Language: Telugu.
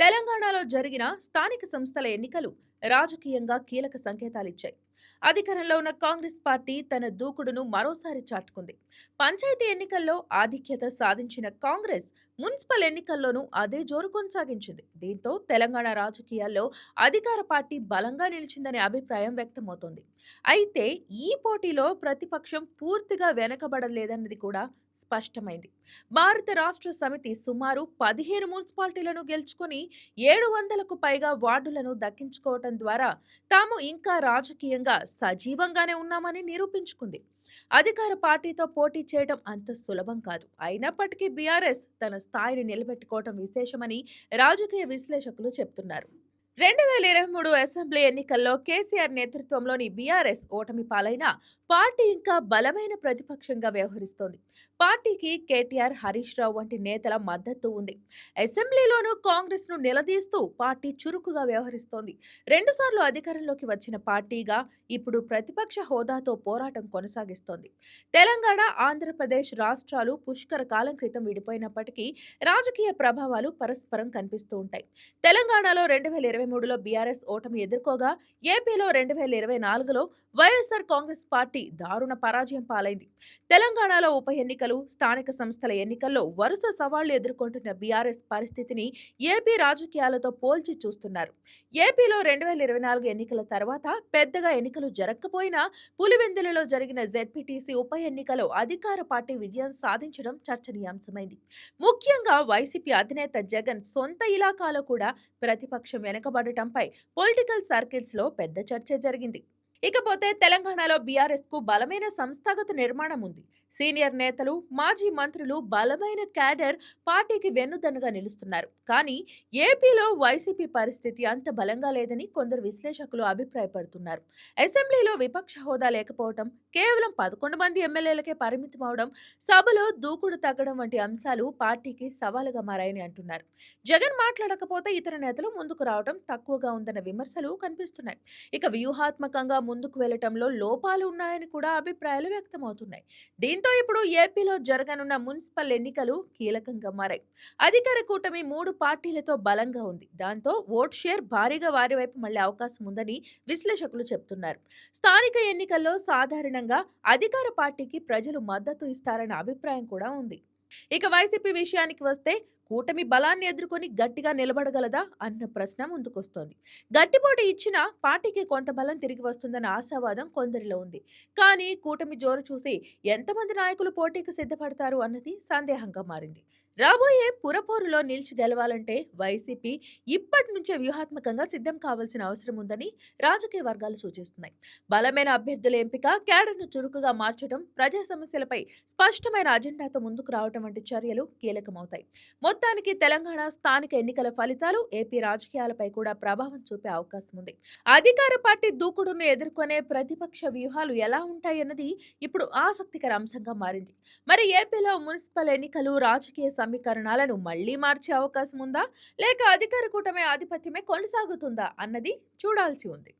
తెలంగాణలో జరిగిన స్థానిక సంస్థల ఎన్నికలు రాజకీయంగా కీలక సంకేతాలిచ్చాయి. అధికారంలో ఉన్న కాంగ్రెస్ పార్టీ తన దూకుడును మరోసారి చాటుకుంది. పంచాయతీ ఎన్నికల్లో ఆధిక్యత సాధించిన కాంగ్రెస్ మున్సిపల్ ఎన్నికల్లోనూ అదే జోరు కొనసాగించింది. దీంతో తెలంగాణ రాజకీయాల్లో అధికార పార్టీ బలంగా నిలిచిందనే అభిప్రాయం వ్యక్తమవుతోంది. అయితే ఈ పోటీలో ప్రతిపక్షం పూర్తిగా వెనకబడలేదన్నది కూడా స్పష్టమైంది. భారత రాష్ట్ర సమితి సుమారు పదిహేను మున్సిపాలిటీలను గెలుచుకొని ఏడు వందలకు పైగా వార్డులను దక్కించుకోవటం ద్వారా తాము ఇంకా రాజకీయంగా సజీవంగానే ఉన్నామని నిరూపించుకుంది. అధికార పార్టీతో పోటీ చేయడం అంత సులభం కాదు. అయినప్పటికీ బీఆర్ఎస్ తన స్థాయిని నిలబెట్టుకోవటం విశేషమని రాజకీయ విశ్లేషకులు చెప్తున్నారు. రెండు వేల ఇరవై మూడు అసెంబ్లీ ఎన్నికల్లో కేసీఆర్ నేతృత్వంలోని బీఆర్ఎస్ ఓటమి పాలైన పార్టీ ఇంకా బలమైన ప్రతిపక్షంగా వ్యవహరిస్తోంది. పార్టీకి కేటీఆర్ హరీష్ రావు వంటి నేతల మద్దతు ఉంది. అసెంబ్లీలోనూ కాంగ్రెస్ను నిలదీస్తూ పార్టీ చురుకుగా వ్యవహరిస్తోంది. రెండుసార్లు అధికారంలోకి వచ్చిన పార్టీగా ఇప్పుడు ప్రతిపక్ష హోదాతో పోరాటం కొనసాగిస్తోంది. తెలంగాణ ఆంధ్రప్రదేశ్ రాష్ట్రాలు పుష్కర కాలం క్రితం విడిపోయినప్పటికీ రాజకీయ ప్రభావాలు పరస్పరం కనిపిస్తూ ఉంటాయి. తెలంగాణలో రెండు వేల ఇరవై మూడులో బీఆర్ఎస్ ఓటమి ఎదుర్కోగా ఏపీలో రెండు వేల ఇరవై నాలుగులో వైఎస్ఆర్ కాంగ్రెస్ పార్టీ దారుణ పరాజయం పాలైంది. తెలంగాణలో ఉప ఎన్నికలు స్థానిక సంస్థల ఎన్నికల్లో వరుస సవాళ్ళు ఎదుర్కొంటున్న బీఆర్ఎస్ పరిస్థితిని ఏపీ రాజకీయాలతో పోల్చి చూస్తున్నారు. ఏపీలో రెండు వేల ఇరవై నాలుగు ఎన్నికల తర్వాత పెద్దగా ఎన్నికలు జరగకపోయినా పులివెందులలో జరిగిన జెడ్పీటీసీ ఉప ఎన్నికలో అధికార పార్టీ విజయం సాధించడం చర్చనీయాంశమైంది. ముఖ్యంగా వైసీపీ అధినేత జగన్ సొంత ఇలాకాలో కూడా ప్రతిపక్షం వెనక వెనుకబడటంపై పొలిటికల్ సర్కిల్స్లో పెద్ద చర్చ జరిగింది. ఇకపోతే తెలంగాణలో బీఆర్ఎస్కు బలమైన సంస్థాగత నిర్మాణం ఉంది. సీనియర్ నేతలు మాజీ మంత్రులు బలమైన క్యాడర్ పార్టీకి వెన్నుదన్నుగా నిలుస్తున్నారు. కానీ ఏపీలో వైసీపీ పరిస్థితి అంత బలంగా లేదని కొందరు విశ్లేషకులు అభిప్రాయపడుతున్నారు. అసెంబ్లీలో విపక్ష హోదా లేకపోవడం కేవలం పదకొండు మంది ఎమ్మెల్యేలకే పరిమితం అవడం సభలో దూకుడు తగ్గడం వంటి అంశాలు పార్టీకి సవాలుగా మారాయని అంటున్నారు. జగన్ మాట్లాడకపోతే ఇతర నేతలు ముందుకు రావడం తక్కువగా ఉందన్న విమర్శలు కనిపిస్తున్నాయి. ఇక వ్యూహాత్మకంగా ముందుకు వెళ్ళటంలో లోపాలు ఉన్నాయని కూడా అభిప్రాయాలు వ్యక్తమవుతున్నాయి. దీంతో ఇప్పుడు ఏపీలో జరగనున్న మున్సిపల్ ఎన్నికలు కీలకంగా మారాయి. అధికార కూటమి మూడు పార్టీలతో బలంగా ఉంది. దాంతో ఓట్ షేర్ భారీగా వారి వైపు మళ్ళే అవకాశం ఉందని విశ్లేషకులు చెబుతున్నారు స్థానిక ఎన్నికల్లో సాధారణంగా అధికార పార్టీకి ప్రజలు మద్దతు ఇస్తారన్న అభిప్రాయం కూడా ఉంది. ఇక వైసీపీ విషయానికి వస్తే కూటమి బలాన్ని ఎదుర్కొని గట్టిగా నిలబడగలదా అన్న ప్రశ్న ముందుకొస్తోంది. గట్టిపోటీ ఇచ్చినా పార్టీకి కొంత బలం తిరిగి వస్తుందన్న ఆశావాదం కొందరిలో ఉంది. కానీ కూటమి జోరు చూసి ఎంతమంది నాయకులు పోటీకి సిద్ధపడతారు అన్నది సందేహంగా మారింది. రాబోయే పురపోరులో నిలిచి గెలవాలంటే వైసీపీ ఇప్పటి నుంచే వ్యూహాత్మకంగా సిద్ధం కావాల్సిన అవసరం ఉందని రాజకీయ వర్గాలు సూచిస్తున్నాయి. బలమైన అభ్యర్థుల ఎంపిక క్యాడర్ను చురుకుగా మార్చడం ప్రజా సమస్యలపై స్పష్టమైన అజెండాతో ముందుకు రావడం వంటి చర్యలు కీలకమవుతాయి. మొత్తానికి తెలంగాణ స్థానిక ఎన్నికల ఫలితాలు ఏపీ రాజకీయాలపై కూడా ప్రభావం చూపే అవకాశం ఉంది. అధికార పార్టీ దూకుడును ఎదుర్కొనే ప్రతిపక్ష వ్యూహాలు ఎలా ఉంటాయన్నది ఇప్పుడు ఆసక్తికర అంశంగా మారింది. మరి ఏపీలో మున్సిపల్ ఎన్నికలు రాజకీయ సమీకరణాలను మళ్ళీ మార్చే అవకాశం ఉందా? లేక అధికార కూటమి ఆధిపత్యమే కొనసాగుతుందా అన్నది చూడాల్సి ఉంది.